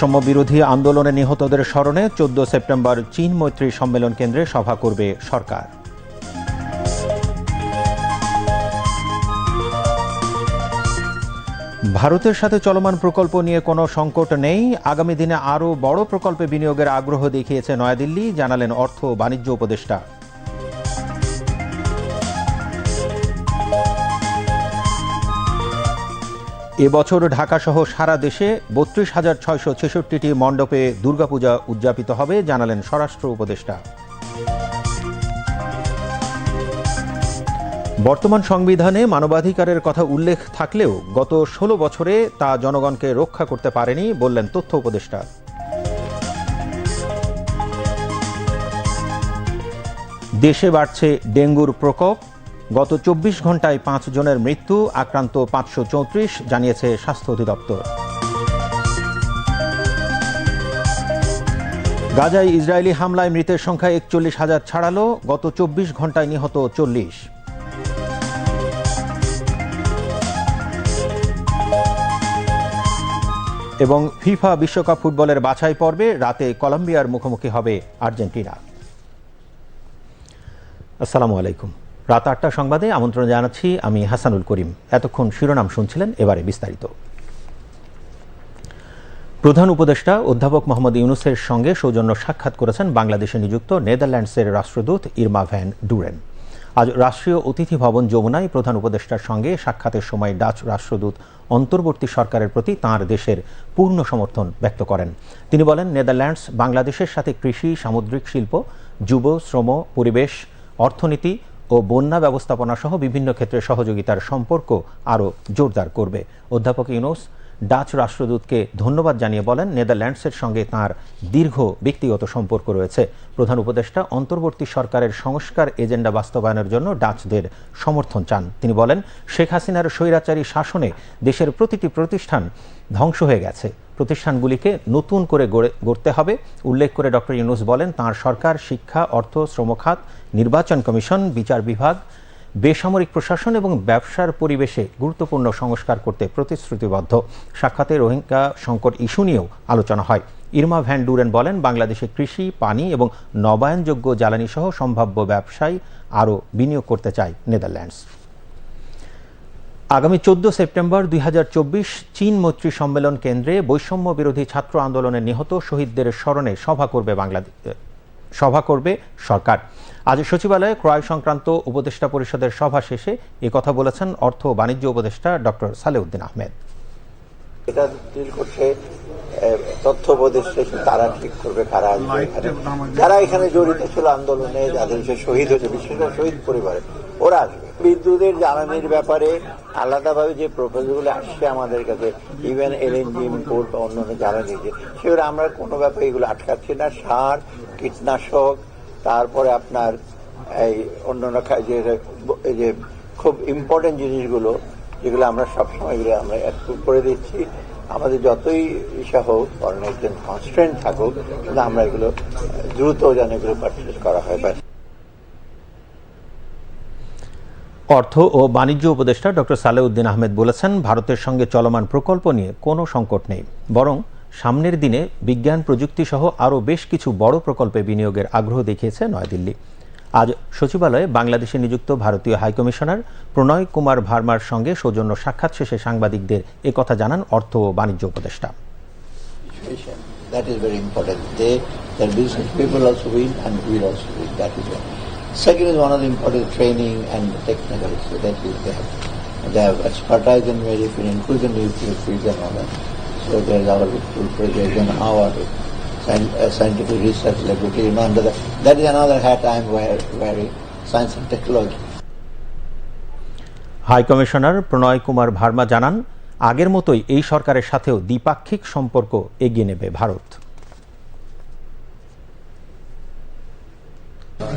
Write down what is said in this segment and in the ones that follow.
বৈষম্য বিরোধী আন্দোলনে নিহতদের স্মরণে চোদ্দ সেপ্টেম্বর চীন মৈত্রী সম্মেলন কেন্দ্রে সভা করবে সরকার। ভারতের সাথে চলমান প্রকল্প নিয়ে কোনো সংকট নেই। আগামী দিনে আরও বড় প্রকল্পে বিনিয়োগের আগ্রহ দেখিয়েছে নয়াদিল্লি, জানালেন অর্থ ও বাণিজ্য উপদেষ্টা। এবছর ঢাকাসহ সারা দেশে বত্রিশ হাজার ছয়শো ছেষট্টিটি মণ্ডপে দুর্গাপূজা উদযাপিত হবে, জানালেন স্বরাষ্ট্র উপদেষ্টা। বর্তমান সংবিধানে মানবাধিকারের কথা উল্লেখ থাকলেও গত ষোলো বছরে তা জনগণকে রক্ষা করতে পারেনি বললেন তথ্য উপদেষ্টা। দেশে বাড়ছে ডেঙ্গুর প্রকোপ গত চব্বিশ ঘন্টায় পাঁচ জনের মৃত্যু, আক্রান্ত পাঁচশো চৌত্রিশ, জানিয়েছে স্বাস্থ্য অধিদপ্তর। গাজায় ইসরায়েলি হামলায় মৃতের সংখ্যা একচল্লিশ হাজার ছাড়ালো, গত চব্বিশ ঘন্টায় নিহত চল্লিশ। এবং ফিফা বিশ্বকাপ ফুটবলের বাছাই পর্বে রাতে কলম্বিয়ার মুখোমুখি হবে আর্জেন্টিনা। আসসালামু আলাইকুম। রাত আটটা সংবাদে আমন্ত্রণ জানাচ্ছি আমি হাসানুল করিম। এতক্ষণ শিরোনাম শুনছিলেন এবারে বিস্তারিত। প্রধান উপদেষ্টা অধ্যাপক মোহাম্মদ ইউনুসের সঙ্গে সৌজন্য সাক্ষাৎ করেছেন বাংলাদেশে নিযুক্ত নেদারল্যান্ডসের রাষ্ট্রদূত ইরমা ভ্যান ডুরেন। আজ রাষ্ট্রীয় অতিথি ভবন যমুনায় প্রধান উপদেষ্টার সঙ্গে সাক্ষাতের সময় ডাচ রাষ্ট্রদূত অন্তর্বর্তী সরকারের প্রতি তাঁর দেশের পূর্ণ সমর্থন ব্যক্ত করেন। তিনি বলেন, নেদারল্যান্ডস বাংলাদেশের সাথে কৃষি, সামুদ্রিক শিল্প, যুব, শ্রম, পরিবেশ, অর্থনীতি ও বন্যা ব্যবস্থাপনা সহ বিভিন্ন ক্ষেত্রে সহযোগিতার সম্পর্ক আরও জোরদার করবে। অধ্যাপক ইউনুস ডাচ রাষ্ট্রদূতকে ধন্যবাদ জানিয়ে বলেন, নেদারল্যান্ডসের সঙ্গে তার দীর্ঘ ব্যক্তিগত সম্পর্ক রয়েছে। প্রধান উপদেষ্টা, অন্তর্বর্তী সরকারের সংস্কার এজেন্ডা বাস্তবায়নের জন্য ডাচদের সমর্থন চান। তিনি বলেন, শেখ হাসিনার স্বৈরাচারী শাসনে দেশের প্রতিটি প্রতিষ্ঠান ধ্বংস হয়ে গেছে। প্রতিষ্ঠানগুলিকে নতুন করে গড়ে, গড়তে হবে। উল্লেখ করে ডক্টর ইউনুস বলেন, তাঁর সরকার শিক্ষা, অর্থ, শ্রমখাত, নির্বাচন কমিশন, বিচার বিভাগ বেসামরিক প্রশাসন এবং ব্যবসার পরিবেশে গুরুত্বপূর্ণ সংস্কার করতে প্রতিশ্রুতিবদ্ধ। সাক্ষাতে রোহিঙ্গা সংকট ইস্যু নিয়েও আলোচনা হয়। ইরমা ভ্যান ডুরেন বলেন, বাংলাদেশে কৃষি, পানি এবং নবায়নযোগ্য জ্বালানি সহ সম্ভাব্য ব্যবসায় আরও বিনিয়োগ করতে চায় নেদারল্যান্ডস। আগামী চোদ্দ সেপ্টেম্বর দুই হাজার চব্বিশ চীন মৈত্রী সম্মেলন কেন্দ্রে বৈষম্য বিরোধী ছাত্র আন্দোলনে নিহত শহীদদের স্মরণে সভা করবে বাংলাদেশ সভা করবে সরকার। আজ সচিবালয়ে ক্রয় সংক্রান্ত উপদেষ্টা পরিষদের সভা শেষে এ কথা বলেছেন অর্থ বাণিজ্য উপদেষ্টা ডক্টর সালেউদ্দিন আহমেদ। এটা ডিল করছে তথ্য উপদেষ্টা তারা ঠিক করবে কারা আসবে যারা এখানে জড়িত ছিল আন্দোলনে, যাদের শহীদ হয়েছে, বিশেষ করে শহীদ পরিবারে, ওরা আসবে। বিদ্যুতের জ্বালানির ব্যাপারে আলাদাভাবে যে প্রপোজালগুলো আসছে আমাদের কাছে ইভেন এলএনজি ইম্পোর্ট বা অন্যান্য জ্বালানি যে সেগুলো আমরা কোনো ব্যাপারে এগুলো আটকাচ্ছি না। সার, কীটনাশক, তারপরে আপনার এই অন্যান্য যে যে খুব ইম্পর্টেন্ট জিনিসগুলো, যেগুলো আমরা সবসময় এগুলো আমরা করে দিচ্ছি। আমাদের যতই ইসা হোক অনেকজন কনস্ট্রেন্ট থাকুক আমরা এগুলো দ্রুত যেন এগুলো পারচেস করা হয় অর্থ ও বাণিজ্য উপদেষ্টা ডক্টর সালেউদ্দিন আহমেদ বলেছেন ভারতের সঙ্গে চলমান প্রকল্প নিয়ে কোনো সংকট নেই বরং সামনের দিনে বিজ্ঞান প্রযুক্তি সহ আরও বেশ কিছু বড় প্রকল্পে বিনিয়োগের আগ্রহ দেখিয়েছে নয়াদিল্লি আজ সচিবালয়ে বাংলাদেশে নিযুক্ত ভারতীয় হাইকমিশনার প্রণয় কুমার ভার্মার সঙ্গে সৌজন্য সাক্ষাৎ শেষে সাংবাদিকদের কথা জানান অর্থ ও বাণিজ্য উপদেষ্টা That is very important. They, their business people also win and we also win. That is one. Second is one of the important training and technical so that is they have. They have expertise in very medicine, including nuclear fields and all that. So there is our full project and our scientific research laboratory, you know, under that. That is another hat I am wearing, science and technology. High commissioner Pranay Kumar Verma জানান আগের মতোই এই সরকারের সাথেও দ্বিপাক্ষিক সম্পর্ক এগিয়ে নেবে Bharat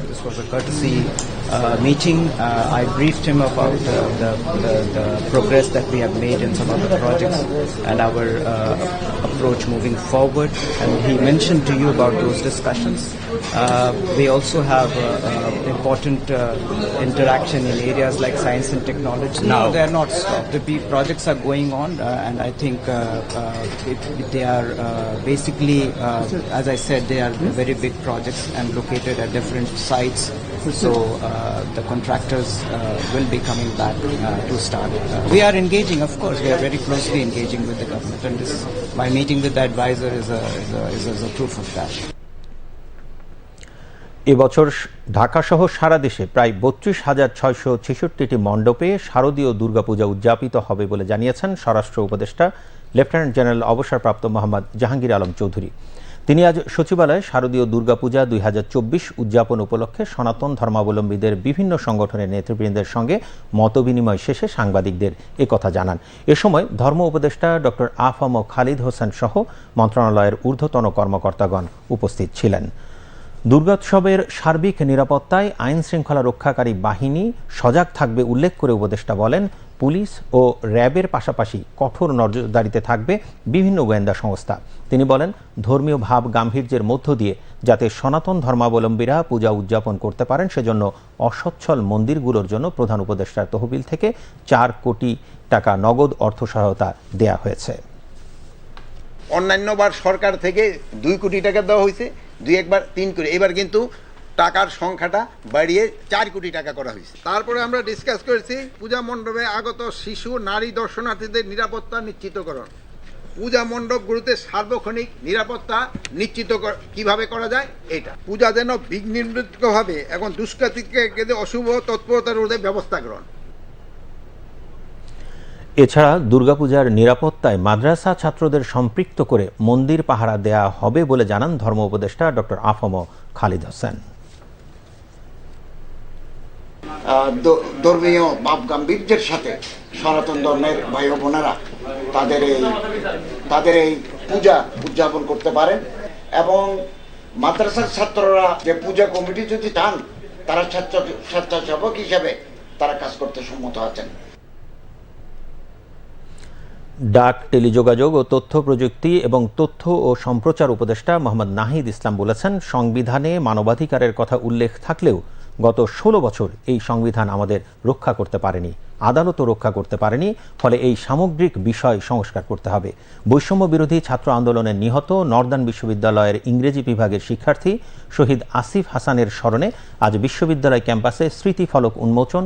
This was a courtesy uh, meeting. Uh, I briefed him about the, the, the, progress that we have made in some of the projects and our uh, approach moving forward. And he mentioned to you about those discussions. Uh, we also have uh, uh, important uh, interaction in areas like science and technology. No, they are not stopped. The projects are going on, uh, and I think uh, uh, it, they are uh, basically, uh, as I said, they are very big projects and located at different sites. So uh, the contractors uh, will be coming back uh, to start. Uh, we are engaging, of course, we are very closely engaging with the government, and this, my meeting with the advisor is a, is a, is a proof of that. এবছর ঢাকাসহ সারা দেশে প্রায় বত্রিশ হাজার ছয়শো ছেষট্টিটি মণ্ডপে শারদীয় দুর্গাপূজা উদযাপিত হবে বলে জানিয়েছেন স্বরাষ্ট্র উপদেষ্টা লেফটেন্যান্ট জেনারেল অবসরপ্রাপ্ত মোহাম্মদ জাহাঙ্গীর আলম চৌধুরী। তিনি আজ সচিবালয়ে শারদীয় দুর্গাপূজা দুই হাজার চব্বিশ উদযাপন উপলক্ষে সনাতন ধর্মাবলম্বীদের বিভিন্ন সংগঠনের নেতৃবৃন্দের সঙ্গে মতবিনিময় শেষে সাংবাদিকদের একথা জানান। এ সময় ধর্ম উপদেষ্টা ডক্টর আফম খালিদ হোসেন সহ মন্ত্রণালয়ের ঊর্ধ্বতন কর্মকর্তাগণ উপস্থিত ছিলেন। দুর্গোৎসবের সার্বিক নিরাপত্তায় আইন শৃঙ্খলা রক্ষাকারী বাহিনী সজাগ থাকবে উল্লেখ করে উপদেষ্টা বলেন, পুলিশ ও র্যাবের পাশাপাশি কঠোর নজরদারিতে থাকবে বিভিন্ন গোয়েন্দা সংস্থা। তিনি বলেন, ধর্মীয় ভাব গাম্ভীর্যের মধ্য দিয়ে যাতে সনাতন ধর্মাবলম্বীরা পূজা উদযাপন করতে পারেন, সেজন্য অসচ্ছল মন্দিরগুলোর জন্য প্রধান উপদেষ্টার তহবিল থেকে চার কোটি টাকা নগদ অর্থ সহায়তা দেয়া হয়েছে। অন্যান্যবার সরকার থেকে দুই কোটি টাকা দেওয়া হয়েছে, দুই একবার, তিন কোটি। এবার কিন্তু টাকার সংখ্যাটা বাড়িয়ে চার কোটি টাকা করা হয়েছে। তারপরে আমরা ডিসকাস করেছি পূজা মণ্ডপে আগত শিশু, নারী, দর্শনার্থীদের নিরাপত্তা নিশ্চিতকরণ। পূজা মণ্ডপগুলোতে সার্বক্ষণিক নিরাপত্তা নিশ্চিত কীভাবে করা যায়? এটা। পূজা যেন বিঘ্নিভাবে এবং দুষ্কৃতিকে অশুভ তৎপরতা রোধে ব্যবস্থা গ্রহণ। এছাড়া দুর্গাপূজার নিরাপত্তায় মাদ্রাসা ছাত্রদের সম্পৃক্ত করে মন্দির পাহারা দেয়া হবে বলে জানান ধর্ম উপদেষ্টা ডক্টর আফম খালিদ হোসেন। ধর্মীয় ভাব গাম্ভীর্যের সাথে সনাতন ধর্মের ভাই বোনেরা তাদের এই তাদের এই পূজা উদযাপন করতে পারেন এবং মাদ্রাসার ছাত্ররা যে পূজা কমিটি যদি চান, তারা ছাত্র স্বেচ্ছাসেবক হিসাবে তারা কাজ করতে সম্মত আছেন। ডাক, টেলিযোগাযোগ ও তথ্য প্রযুক্তি এবং তথ্য ও সম্প্রচার উপদেষ্টা মোহাম্মদ নাহিদ ইসলাম বলেছেন, সংবিধানে মানবাধিকারের কথা উল্লেখ থাকলেও গত ষোলো বছর এই সংবিধান আমাদের রক্ষা করতে পারেনি আদালতও রক্ষা করতে পারেনি, ফলে এই সামগ্রিক বিষয় সংস্কার করতে হবে। বৈষম্য বিরোধী ছাত্র আন্দোলনে নিহত নর্দার্ন বিশ্ববিদ্যালয়ের ইংরেজি বিভাগের শিক্ষার্থী শহীদ আসিফ হাসানের স্মরণে আজ বিশ্ববিদ্যালয় ক্যাম্পাসে স্মৃতিফলক উন্মোচন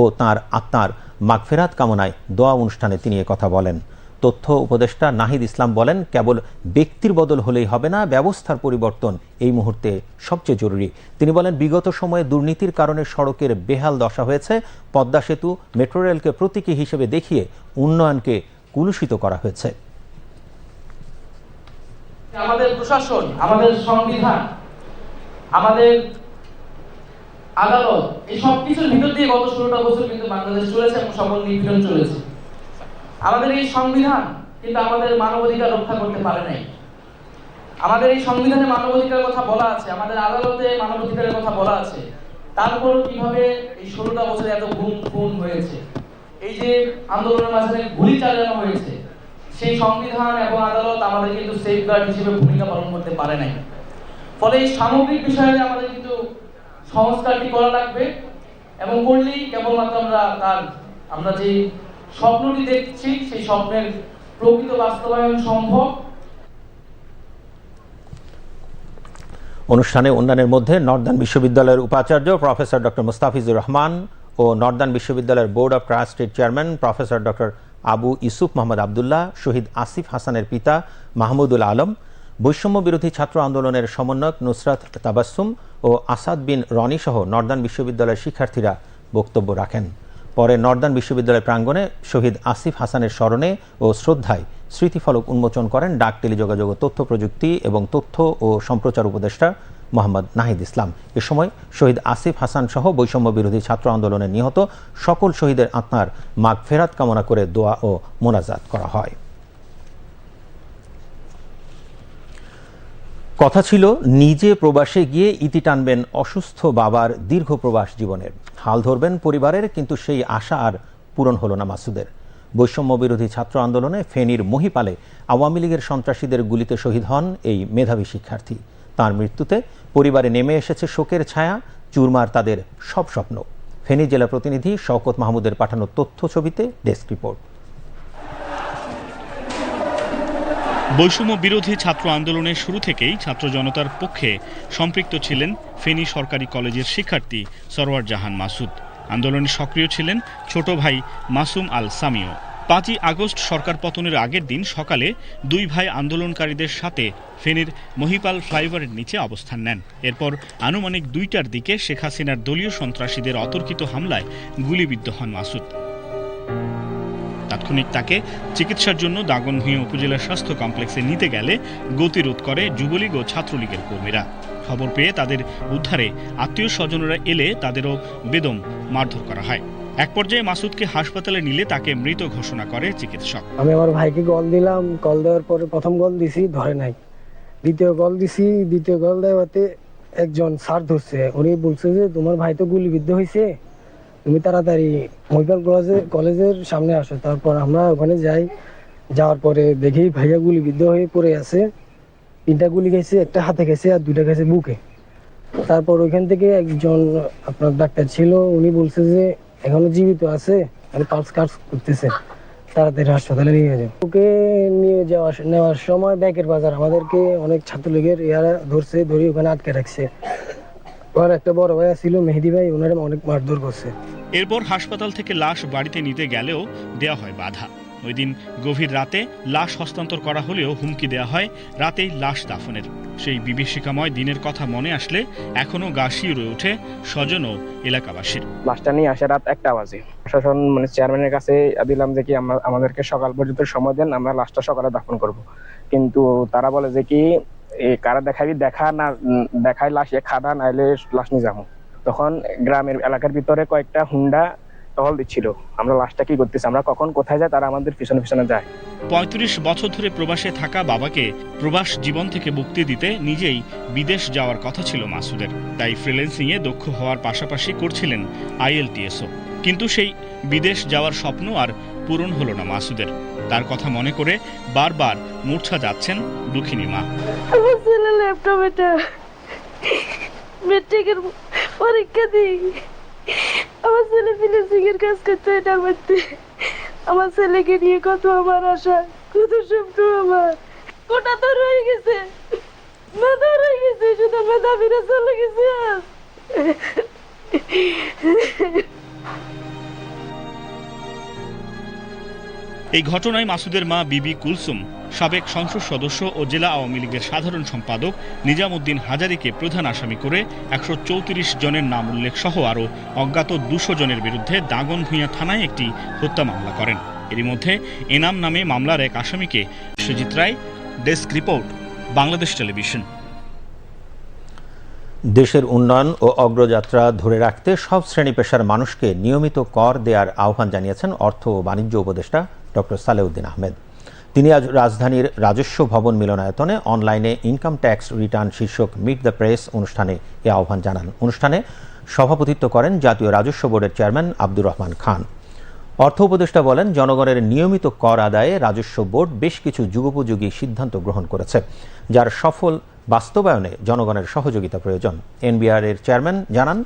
ও তার আত্মার মাগফেরাত কামনায় দোয়া অনুষ্ঠানে তিনি কথা বলেন। তথ্য উপদেষ্টা নাহিদ ইসলাম বলেন, কেবল ব্যক্তির বদল হলেই হবে না, ব্যবস্থার পরিবর্তন এই মুহূর্তে সবচেয়ে জরুরি। তিনি বলেন, বিগত সময়ে দুর্নীতির কারণে সড়কের বেহাল দশা হয়েছে। পদ্মা সেতু, মেট্রো রেলকে প্রতীকী হিসেবে দেখিয়ে উন্নয়নকে কুলুষিত করা হয়েছে। আমাদের প্রশাসন, আমাদের সংবিধান, আমাদের আদালত এই সব কিছুর ভিতর দিয়ে গত ষোলোটা বছর কিন্তু বাংলাদেশ চলেছে এবং সকল নিপীড়ন চলেছে। আমাদের এই সংবিধান কিন্তু আমাদের মানবাধিকার রক্ষা করতে পারে নাই। আমাদের এই সংবিধানে মানবাধিকারের কথা বলা আছে, আমাদের আদালতে মানবাধিকারের কথা বলা আছে। তারপর কীভাবে এই ষোলোটা বছরে এত গুম খুন হয়েছে? এই যে আন্দোলনের মাঝখানে গুলি চালানো হয়েছে, সেই সংবিধান এবং আদালত আমাদের কিন্তু সেফগার্ড হিসেবে ভূমিকা পালন করতে পারে নাই। ফলে এই সামগ্রিক বিষয়ে আমাদের কিন্তু সংস্কারটি করা লাগবে এবং করলেই কেবলমাত্র আমরা তার, আমরা যে স্বপ্নটি দেখছি, সেই স্বপ্নের প্রকৃত বাস্তবায়ন সম্ভব। অনুষ্ঠানে অন্যান্যের মধ্যে নর্দার্ন বিশ্ববিদ্যালয়ের উপাচার্য প্রফেসর ডক্টর মুস্তাফিজুর রহমান ও নর্দার্ন বিশ্ববিদ্যালয়ের বোর্ড অব ট্রাস্টের chairman professor doctor Abu Isuf Mohammad Abdullah, Shahid Asif হাসানের পিতা মাহমুদুল আলম, বৈষম্য বিরোধী ছাত্র আন্দোলনের সমন্বয়ক নুসরাত তাবাসুম ও আসাদ বিন রনি সহ নর্দার্ন বিশ্ববিদ্যালয়ের শিক্ষার্থীরা বক্তব্য রাখেন। পরে নর্দার্ন বিশ্ববিদ্যালয় প্রাঙ্গণে শহীদ আসিফ হাসানের স্মরণে ও শ্রদ্ধায় স্মৃতিফলক উন্মোচন করেন ডাক টেলিযোগাযোগ ও তথ্য প্রযুক্তি এবং তথ্য ও সম্প্রচার উপদেষ্টা মোহাম্মদ নাহিদ ইসলাম। এ সময় শহীদ আসিফ হাসান সহ বৈষম্য বিরোধী ছাত্র আন্দোলনে নিহত সকল শহীদের আত্মার মাগ ফেরাত কামনা করে দোয়া ও মোনাজাত করা হয়। কথা ছিল, নিজে প্রবাসে গিয়ে ইতি টানবেন অসুস্থ বাবার দীর্ঘ প্রবাস জীবনের। হাল ধরবেন পরিবারের, কিন্তু সেই আশা আর পূরণ হলো না মাসুদের। বৈষম্য বিরোধী ছাত্র আন্দোলনে ফেনীর মহিপালে আওয়ামী লীগের সন্ত্রাসীদের গুলিতে শহীদ হন এই মেধাবী শিক্ষার্থী। তার মৃত্যুতে পরিবারে নেমে এসেছে শোকের ছায়া, চুরমার তাদের সব স্বপ্ন। ফেনী জেলা প্রতিনিধি শওকত মাহমুদের পাঠানো তথ্য ছবিতে ডেস্ক রিপোর্ট। বৈষম্য বিরোধী ছাত্র আন্দোলনের শুরু থেকেই ছাত্র জনতার পক্ষে সম্পৃক্ত ছিলেন ফেনী সরকারি কলেজের শিক্ষার্থী সরওয়ার জাহান মাসুদ। আন্দোলনে সক্রিয় ছিলেন ছোট ভাই মাসুম আল সামিও। পাঁচই আগস্ট সরকার পতনের আগের দিন সকালে দুই ভাই আন্দোলনকারীদের সাথে ফেনীর মহিপাল ফ্লাইওভারের নিচে অবস্থান নেন। এরপর আনুমানিক দুইটার দিকে শেখ হাসিনার দলীয় সন্ত্রাসীদের অতর্কিত হামলায় গুলিবিদ্ধ হন মাসুদ। তাৎক্ষণিক তাকে চিকিৎসার জন্য দাগনভূঞা উপজেলা স্বাস্থ্য কমপ্লেক্সে নিতে গেলে গতিরোধ করে যুবলীগ ও ছাত্রলীগের কর্মীরা। খবর পেয়ে তাদের উদ্ধারে আত্মীয় স্বজনরা এলে তাদেরও বেদম মারধর করা হয়। এক পর্যায়ে মাসুদকে হাসপাতালে নিলে তাকে মৃত ঘোষণা করে চিকিৎসক। আমি আমার ভাইকে কল দিলাম, কল দেওয়ার পরে প্রথম কল দিছি, ধরে নাই। দ্বিতীয় কল দিছি, দ্বিতীয় কল দেওয়াতে একজন স্যার ধরছে। উনি বলছে যে, তোমার ভাই তো গুলিবিদ্ধ হয়েছে তুমি তাড়াতাড়ি মহিপাল কলেজে, কলেজের সামনে আসো। তারপর আমরা ওখানে যাই। যাওয়ার পরে দেখি ভাইয়া গুলিবিদ্ধ হয়ে পড়ে আছে। তিনটা গুলি গেছে একটা হাতে গেছে আর দুইটা গেছে বুকে। তারপর ওইখান থেকে একজন আপনার ডাক্তার ছিল, উনি বলছে যে এখনও জীবিত আছে আর পালস কাজ করতেছে। তাড়াতাড়ি হাসপাতালে নিয়ে যাও। ওকে নিয়ে যাওয়া, নেওয়ার সময় ব্যাকের বাজার, আমাদেরকে অনেক ছাত্রলীগের ইয়ারা ধরছে, ধরে ওখানে আটকে রাখছে। ওর একটা বড় ভাইয়া ছিল, মেহেদি ভাই, ওনারা অনেক মারধর করছে। এরপর হাসপাতাল থেকে লাশ বাড়িতে নিতে গেলেও দেওয়া হয় বাধা। ওই দিন গভীর রাতে লাশ হস্তান্তর করা হলেও হুমকি দেওয়া হয়, রাতেই লাশ দাফনের। সেই বিভীষিকাময় দিনের কথা মনে আসলে এখনও গা শিউরে ওঠে স্বজন ও এলাকাবাসীর। লাশটা নিয়ে আসে রাত একটা বাজে। প্রশাসন মানে চেয়ারম্যানের কাছে দিলাম যে কি আমরা আমাদেরকে সকাল পর্যন্ত সময় দেন, আমরা লাশটা সকালে দাফন করব। কিন্তু তারা বলে যে কি কারা দেখাবি, দেখা না দেখাই লাশ খাদা, নাইলে লাশ নিয়ে যাব। তখন গ্রামের এলাকার ভিতরে কয়েকটা হুন্ডা টহল দিচ্ছিল। আমরা লাশটা কি করতেছি? আমরা কখন কোথায় যাই তারা আমাদের পিছনে পিছনে যায়। পঁয়ত্রিশ বছর ধরে প্রবাসে থাকা বাবাকে প্রবাস জীবন থেকে মুক্তি দিতে নিজেই বিদেশ যাওয়ার কথা ছিল মাসুদের। তাই ফ্রিল্যান্সিংয়ে দক্ষ হওয়ার পাশাপাশি করছিলেন আইএলটিএসও। কিন্তু সেই বিদেশ যাওয়ার স্বপ্ন আর পূরণ হলো না মাসুদের। তার কথা মনে করে বারবার মূর্ছা যাচ্ছেন দুঃখিনী মা। আমার ছেলে পরীক্ষা দিই। আমার ছেলে ফিলিপিং এর কাজ করতে এটার মধ্যে আমার ছেলেকে নিয়ে কত আমার আশা, কত স্বপ্ন আমার। কোটা তো রয়ে গেছে। মেধা রয়ে গেছে, শুধু মেধা ফিরে চলে গেছে এই ঘটনায় মাসুদের মা বিবি কুলসুম সাবেক সংসদ সদস্য ও জেলা আওয়ামী লীগের সাধারণ সম্পাদক নিজামুদ্দিন হাজারিকে প্রধান আসামি করে একশো চৌত্রিশ জনের নাম উল্লেখ সহ আরও অজ্ঞাত দুশো জনের বিরুদ্ধে দাগন ভূঁইয়া থানায় একটি হত্যা মামলা করেন। এরই মধ্যে এনাম নামে মামলার এক আসামিকে Sujit Roy, desk report, Bangladesh television. দেশের উন্নয়ন ও অগ্রযাত্রা ধরে রাখতে সব শ্রেণি পেশার মানুষকে নিয়মিত কর দেওয়ার আহ্বান জানিয়েছেন অর্থ ও বাণিজ্য উপদেষ্টা ডক্টর সালেউদ্দিন আহমেদ। তিনি আজ রাজধানীর রাজস্ব ভবন মিলনায়তনে অনলাইনে ইনকাম ট্যাক্স রিটার্ন শীর্ষক মিট দ্য প্রেস অনুষ্ঠানে এ আহ্বান জানান। অনুষ্ঠানে সভাপতিত্ব করেন জাতীয় রাজস্ব বোর্ডের চেয়ারম্যান আব্দুর রহমান খান। অর্থ উপদেষ্টা বলেন, জনগণের নিয়মিত কর আদায়ে রাজস্ব বোর্ড বেশ কিছু যুগোপযোগী সিদ্ধান্ত গ্রহণ করেছে, যার সফল বাস্তবায়নে জনগণের সহযোগিতা প্রয়োজন। এনবিআর এর চেয়ারম্যান জানান,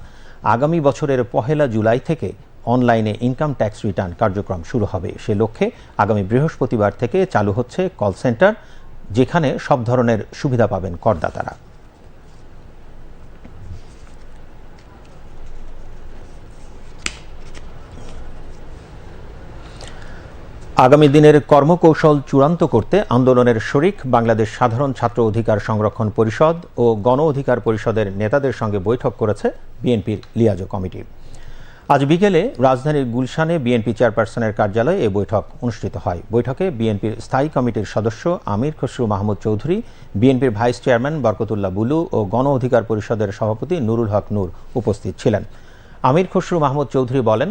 আগামী বছরের পহেলা জুলাই থেকে অনলাইনে ইনকাম ট্যাক্স রিটার্ন কার্যক্রম শুরু হবে সে লক্ষ্যে আগামী বৃহস্পতিবার থেকে চালু হচ্ছে কল সেন্টার, যেখানে সব ধরনের সুবিধা পাবেন করদাতারা। আগামী দিনের কর্মকৌশল চূড়ান্ত করতে আন্দোলনের শরিক বাংলাদেশ সাধারণ ছাত্র অধিকার সংরক্ষণ পরিষদ ও গণ অধিকার পরিষদের নেতাদের সঙ্গে বৈঠক করেছে বিএনপির লিয়াজো কমিটি। আজ বিকেলে রাজধানীর গুলশানে বিএনপি চেয়ারপারসনের কার্যালয়ে এ বৈঠক অনুষ্ঠিত হয়। বৈঠকে বিএনপির স্থায়ী কমিটির সদস্য আমির খসরু মাহমুদ চৌধুরী, বিএনপির ভাইস চেয়ারম্যান বরকতুল্লাহ বুলু ও গণ অধিকার পরিষদের সভাপতি নুরুল হক নূর উপস্থিত ছিলেন। আমির খসরু মাহমুদ চৌধুরী বলেন,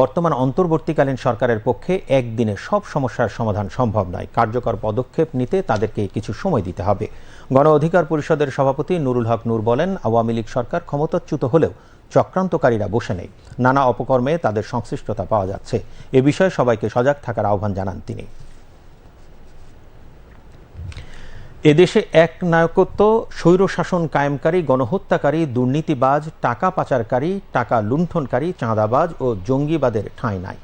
বর্তমান অন্তর্বর্তীকালীন সরকারের পক্ষে একদিনে সব সমস্যার সমাধান সম্ভব নয়। কার্যকর পদক্ষেপ নিতে তাদেরকে কিছু সময় দিতে হবে। গণ অধিকার পরিষদের সভাপতি নুরুল হক নূর বলেন, আওয়ামী লীগ সরকার ক্ষমতাচ্যুত হলেও চক্রান্তকারীরা বসে নেই। নানা অপকর্মে তাদের সংশ্লিষ্টতা পাওয়া যাচ্ছে। এ বিষয়ে সবাইকে সজাগ থাকার আহ্বান জানান তিনি। এদেশে এক নায়কত্ব, স্বৈরশাসন কায়েমকারী, গণহত্যাকারী, দুর্নীতিবাজ, টাকা পাচারকারী, টাকা লুণ্ঠনকারী, চাঁদাবাজ ও জঙ্গিবাদের ঠাঁই নাই।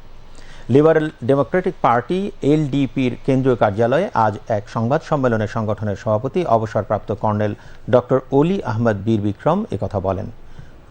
লিবারেল ডেমোক্রেটিক পার্টি, এলডিপির কেন্দ্রীয় কার্যালয়ে আজ এক সংবাদ সম্মেলনে সংগঠনের সভাপতি, অবসরপ্রাপ্ত কর্নেল ডক্টর অলি আহমদ বীর বিক্রম একথা বলেন।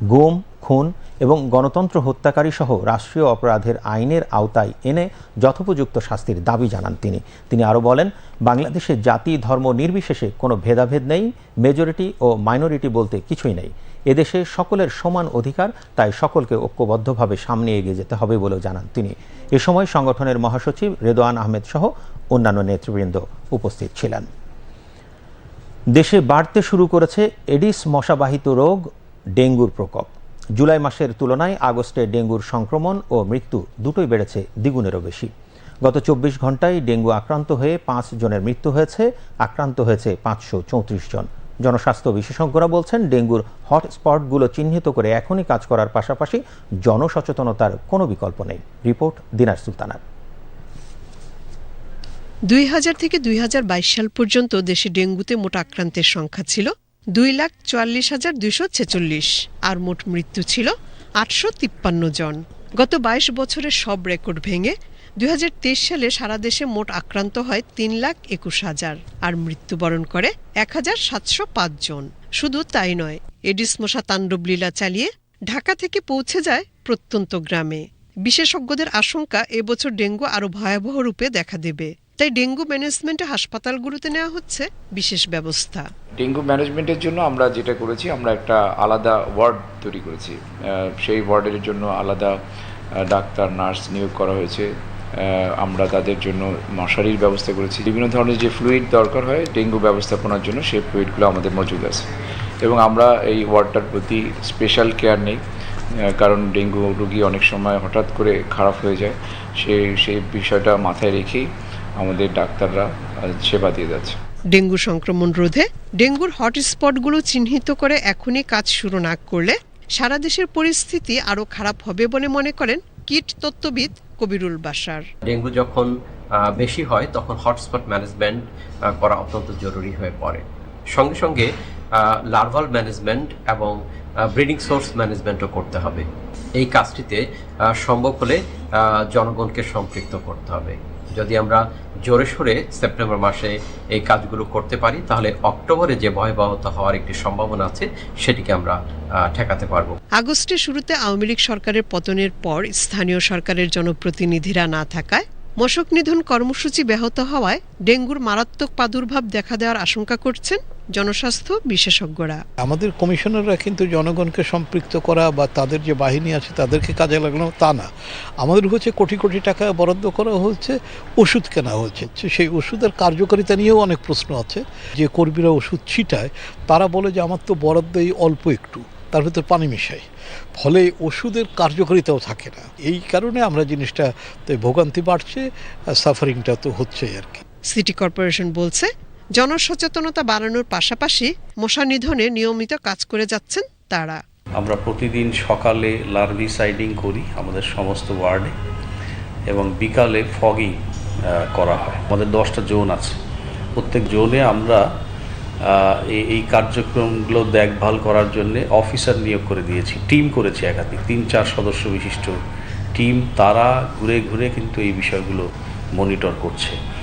গুম, খুন এবং গণতন্ত্র হত্যাকারী সহ রাষ্ট্রীয় অপরাধের আইনের আওতায় এনে যথোপযুক্ত শাস্তির দাবি জানান তিনি। তিনি আরও বলেন, বাংলাদেশে জাতি, ধর্ম নির্বিশেষে কোনো ভেদাভেদ নেই, মেজরিটি ও মাইনরিটি বলতে কিছুই নেই। এদেশে সকলের সমান অধিকার, তাই সকলকে ঐক্যবদ্ধভাবে সামনে এগিয়ে যেতে হবে বলেও জানান তিনি। এ সময় সংগঠনের মহাসচিব রেদোয়ান আহমেদ সহ অন্যান্য নেতৃবৃন্দ উপস্থিত ছিলেন। দেশে বাড়তে শুরু করেছে এডিস মশাবাহিত রোগ ডেঙ্গুর প্রকোপ। জুলাই মাসের তুলনায় আগস্টে ডেঙ্গুর সংক্রমণ ও মৃত্যু দুটোই বেড়েছে দ্বিগুণেরও বেশি। গত চব্বিশ ঘন্টায় ডেঙ্গু আক্রান্ত হয়ে পাঁচ জনের মৃত্যু হয়েছে, আক্রান্ত হয়েছে পাঁচশো চৌত্রিশ জন। জনস্বাস্থ্য বিশেষজ্ঞরা বলছেন, ডেঙ্গুর হটস্পটগুলো চিহ্নিত করে এখনই কাজ করার পাশাপাশি জনসচেতনতার কোনো বিকল্প নেই। রিপোর্ট দিনার সুলতানার। দুই হাজার থেকে দুই হাজার বাইশ সাল পর্যন্ত দেশে ডেঙ্গুতে মোট আক্রান্তের সংখ্যা ছিল দুই লাখ চুয়াল্লিশ হাজার দুশো ছেচল্লিশ। আর মোট মৃত্যু ছিল আটশো তিপ্পান্ন জন। গত বাইশ বছরের সব রেকর্ড ভেঙে দুই হাজার তেইশ সালে সারা দেশে মোট আক্রান্ত হয় তিন লাখ একুশ হাজার। আর মৃত্যুবরণ করে এক হাজার সাতশো পাঁচ জন। শুধু তাই নয়, এডিস মশা তাণ্ডব লীলা চালিয়ে ঢাকা থেকে পৌঁছে যায় প্রত্যন্ত গ্রামে। বিশেষজ্ঞদের আশঙ্কা এবছর ডেঙ্গু আরও ভয়াবহ রূপে দেখা দেবে। তাই ডেঙ্গু ম্যানেজমেন্টে হাসপাতালগুলোতে নেওয়া হচ্ছে বিশেষ ব্যবস্থা। ডেঙ্গু ম্যানেজমেন্টের জন্য আমরা যেটা করেছি, আমরা একটা আলাদা ওয়ার্ড তৈরি করেছি। সেই ওয়ার্ডের জন্য আলাদা ডাক্তার, নার্স নিয়োগ করা হয়েছে। আমরা তাদের জন্য মশারির ব্যবস্থা করেছি। বিভিন্ন ধরনের যে ফ্লুইড দরকার হয়, ডেঙ্গু ব্যবস্থাপনার জন্য সেই ফ্লুইডগুলো আমাদের মজুদ আছে। এবং আমরা এই ওয়ার্ডটার প্রতি স্পেশাল কেয়ার নেই কারণ ডেঙ্গু রোগী অনেক সময় হঠাৎ করে খারাপ হয়ে যায়। সে সেই বিষয়টা মাথায় রেখেই আমাদের ডাক্তাররা সেবা দিয়ে যাচ্ছে। ডেঙ্গু সংক্রমণ রোধে ডেঙ্গুর হটস্পটগুলো চিহ্নিত করে এখনই কাজ শুরু না করলে সারা দেশের পরিস্থিতি আরও খারাপ হবে বলে মনে করেন কীট তত্ত্ববিদ কবিরুল বাসার ডেঙ্গু যখন বেশি হয় তখন হটস্পট ম্যানেজমেন্ট করা অত্যন্ত জরুরি হয়ে পড়ে। সঙ্গে সঙ্গে লার্ভাল ম্যানেজমেন্ট এবং ব্রিডিং সোর্স ম্যানেজমেন্টও করতে হবে। এই কাজটিতে সম্ভব হলে জনগণকে সম্পৃক্ত করতে হবে। যদি আমরা জোরে সোরে সেপ্টেম্বর মাসে এই কাজগুলো করতে পারি, তাহলে অক্টোবরে যে ভয়াবহতা হওয়ার একটি সম্ভাবনা আছে, সেটিকে আমরা ঠেকাতে পারব। আগস্টের শুরুতে আওয়ামী লীগ সরকারের পতনের পর স্থানীয় সরকারের জনপ্রতিনিধিরা না থাকায় মশক নিধন কর্মসূচি ব্যাহত হওয়ায় ডেঙ্গুর মারাত্মক প্রাদুর্ভাব দেখা দেওয়ার আশঙ্কা করছেন জনস্বাস্থ্য বিশেষজ্ঞরা। আমাদের কমিশনাররা কিন্তু জনগণকে সম্পৃক্ত করা বা তাদের যে বাহিনী আছে তাদেরকে কাজে লাগানো তা না। আমাদের হচ্ছে কোটি কোটি টাকা বরাদ্দ করা হচ্ছে ওষুধ কেনা হচ্ছে। সেই ওষুধের কার্যকারিতা নিয়েও অনেক প্রশ্ন আছে। যে কর্মীরা ওষুধ ছিটায় তারা বলে যে আমার তো বরাদ্দ এই অল্প একটু তার ভিতর পানি মিশাই। ফলে ওষুধের কার্যকারিতাও থাকে না। এই কারণে আমরা জিনিসটা ভোগান্তি বাড়ছে সাফারিংটা তো হচ্ছে আর কি। সিটি কর্পোরেশন বলছে জনসচেতনতা বাড়ানোর পাশাপাশি মশা নিধনে নিয়মিত কাজ করে যাচ্ছেন তারা। আমরা প্রতিদিন সকালে লার্ভি সাইডিং করি আমাদের সমস্ত ওয়ার্ডে এবং বিকালে ফগিং করা হয়। আমাদের দশটা জোন আছে। প্রত্যেক জোনে আমরা এই- কার্যক্রমগুলো দেখভাল করার জন্য অফিসার নিয়োগ করে দিয়েছি। টিম করেছি একাধিক। তিন, চার সদস্য বিশিষ্ট টিম তারা ঘুরে ঘুরে কিন্তু এই বিষয়গুলো মনিটর করছে।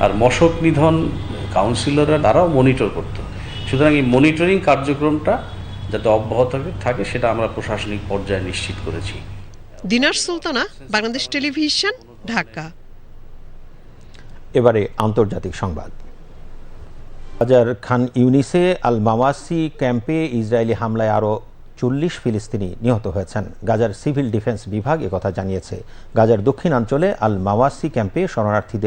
আর মশক নিধন কাউন্সিলররা তারাও মনিটর করতো সুতরাং এই মনিটরিং কার্যক্রমটা যাতে অব্যাহত থাকে সেটা আমরা প্রশাসনিক পর্যায়ে নিশ্চিত করেছি। দিনার সুলতানা বাংলাদেশ টেলিভিশন ঢাকা। এবারে আন্তর্জাতিক সংবাদ। বাজার খান ইউনিসে আল মাওয়াসি ক্যাম্পে ইসরায়েলি হামলায় আরও চল্লিশ ফিলিস্তিনি নিহত হয়েছেন। গাজার সিভিল ডিফেন্স বিভাগ একথা জানিয়েছে। গাজার দক্ষিণাঞ্চলে আল মাওয়াসি ক্যাম্পে শরণার্থীদের